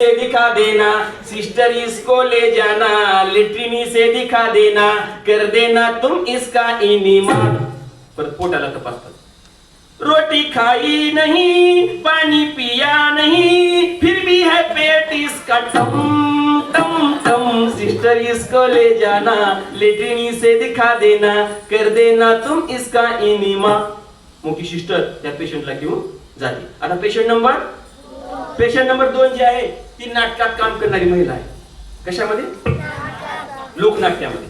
से दिखा देना सिस्टर इसको ले जाना लेट्रिनी से दिखा देना कर देना तुम इसका इनिमा परत पोटाला तपासतात. रोटी खाई नहीं पानी पिया नहीं फिर भी है पेट इसका टम टम टम. सिस्टर इसको ले जाना लेट्रिनी से दिखा देना कर देना तुम इसका इनिमा मुकी सिस्टर त्या पेशंटला घेऊन जाते. आता पेशंट नंबर पेशंट नंबर दोन जे आहे ती नाटकात काम करणारी महिला आहे. कशामध्ये? लोकनाट्यामध्ये.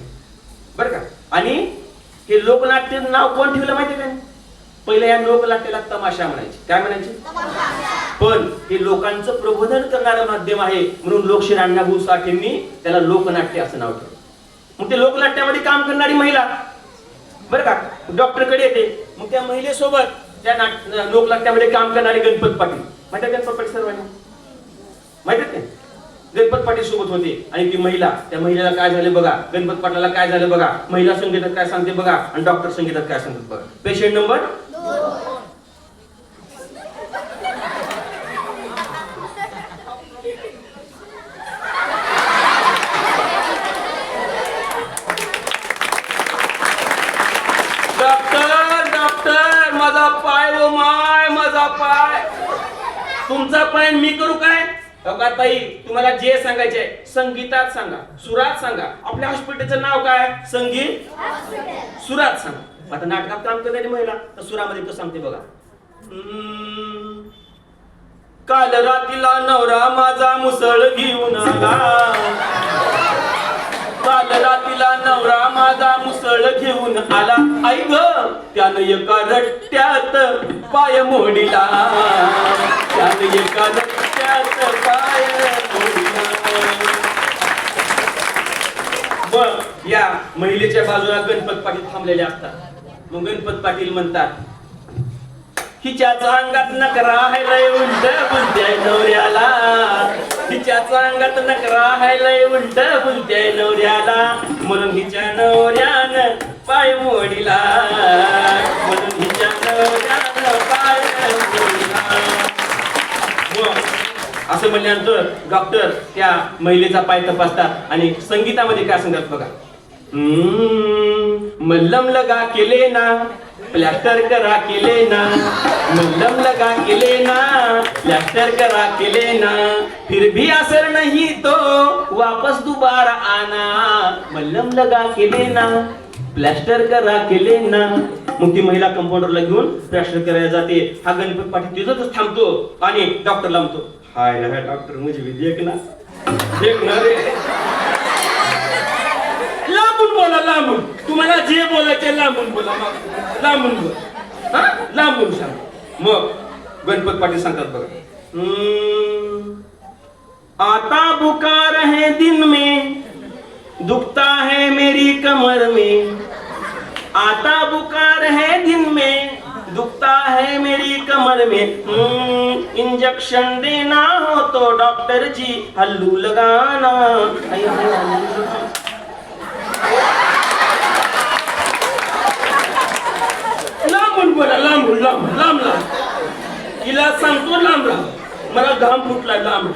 बरं का? आणि हे लोकनाट्य नाव कोण ठेवलं माहिती का? पहिल्या या लोकनाट्याला तमाशा म्हणायचे. काय म्हणायचे? पण हे लोकांचं प्रबोधन करणारं माध्यम आहे म्हणून लोकशाहीर अण्णाभाऊ साठेंनी त्याला लोकनाट्य असं नाव ठेवलं. मग ते लोकनाट्यामध्ये काम करणारी महिला. बरं का? डॉक्टरकडे येते. मग त्या महिलेसोबत त्या नाट लोकनाट्यामध्ये काम करणारे गणपत पाटील. माहिती गणपत पाटील सर्वांनी? गणपत पाटील सोबत होते. आणि ती महिला त्या महिलेला काय झाले बघा? गणपत पाटलाला काय झालं बघा? महिला संगीतात काय सांगते बघा? आणि डॉक्टर संगीतात काय सांगतात बघा? पेशंट नंबर डॉक्टर डॉक्टर माझा पाय ओ माय माझा पाय. तुमचा पाय मी करू काय? ताई तुम्हाला जे सांगायचे संगीतात सांगा सुरात सांगा. आपल्या हॉस्पिटलचं नाव काय संगीत? सुरात सांगा. आता नाटकात काम करणारी महिला तर सुरामध्ये तो सांगते बघा. काल रातीला नवरा माझा मुसळ घेऊन आला. काल रातीला नवरा माझा मुसळ घेऊन आला. आई ग त्यानं एका रट्ट्यात पाय मोडीला. त्यानं एका महिलेच्या बाजूला गणपत पाटील थांबलेले असतात. मग गणपत पाटील म्हणतात हिच्याच अंगात नकरा आहे लय उलट बुलत्याय नवऱ्याला. हिच्याच अंगात नकरा आहे लय उलट बुलत्याय नवऱ्याला. म्हणून हिच्या नवऱ्यानं पाय मोडीला. म्हणून हिच्या नवऱ्यानं पाय मोडीला. हो, असं म्हणल्यानंतर डॉक्टर त्या महिलेचा पाय तपासतात आणि संगीतामध्ये काय सांगतात बघा. मल्लम लगा केले ना प्लॅस्टर करा केले ना मल्लम लगा केले ना प्लॅस्टर करा केले ना फिर भी असर नहीं तो वापस दुबारा आना मल्लम लगा केले ना प्लॅस्टर करा केले ना मग ती महिला कंपाऊंडरला घेऊन प्लॅस्टर करायला जाते. हा गणपती पाठी तिथंच थांबतो आणि डॉक्टरला म्हणतो हाय म्हणजे ना डॉक्टर म्हणजे भी देख ना? देख ना रे. लांबून बोला लांबून? तुम्हाला जे बोलायचे लांबून बोला. लांबून बोला. हा? लांबून सांग. मग गणपत पाटील सांगतात बघा. हम्म, आता बुकार है दिन में दुखता है मेरी कमर में. आता बुकार है दिन में दुखता है मेरी कमर में. हम्म, इंजेक्शन देना हो तो डॉक्टर जी हल्लू लगाना. लांबून बोला लांबून लांब लांब लांब. तिला सांगतो लांब लांब. मला घाम फुटला लांब.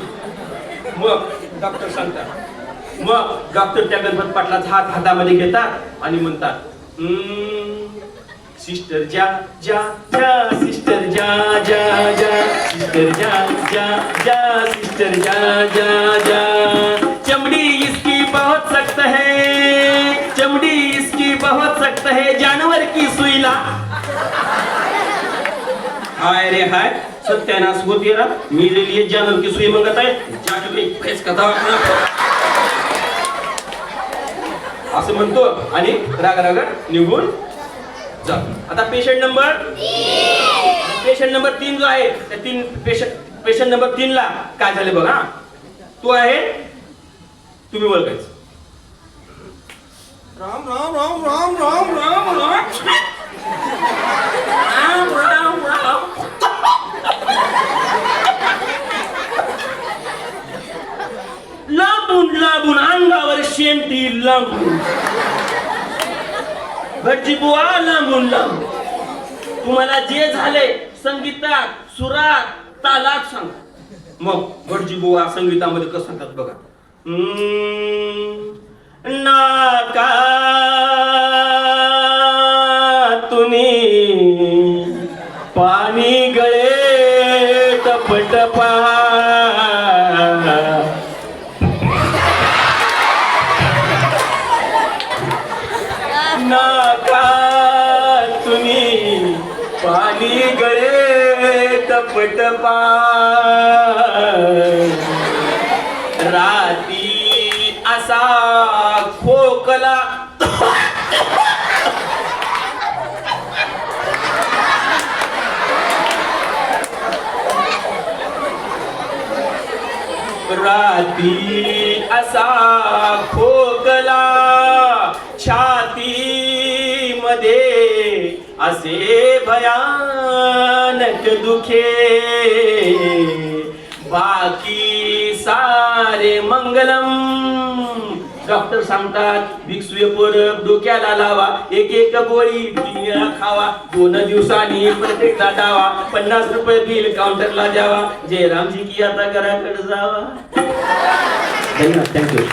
मग डॉक्टर सांगतात. मग डॉक्टर त्या गणपत पाटलाचा हात हातामध्ये घेतात आणि म्हणतात सिस्टर जा जा जा सिस्टर जा जा जा. सिस्टर जा जा जा सिस्टर जा जा जा. की हाय रे हाय. सत्यानाश होते ना मेरे लिए जानवर की सुई मंगत है जाके भाई फेस का असं म्हणतो. आणि राग राग निघून जा. आता पेशंट नंबर पेशंट नंबर तीन जो आहे त्या तीन पेशंट पेशंट नंबर तीन ला काय झाले बघा. तो आहे तुम्ही ओळखायचं राम राम राम राम राम राम. langu. गटजीबुवा लांबून लांब तुम्हाला जे झाले संगीतात सुरात तालात सांग मग गटजीबुवा संगीतामध्ये कसं सांगतात बघा नाका तुम्ही पाणी गळे तपट पहा पाणी गळे टपटपा राती असा खोकला राती असा खोकला भयानक दुखे। बाकी सारे मंगलम। डॉक्टर सांगतात विक्स वेपर डोक्याला लावा एक एक गोळी खावा दोन दिवसांनी प्रत्येकदा डावा पन्नास रुपये बिल काउंटरला द्यावा. जयरामजी की आता घराकडे जावा. धन्यवाद थँक्यू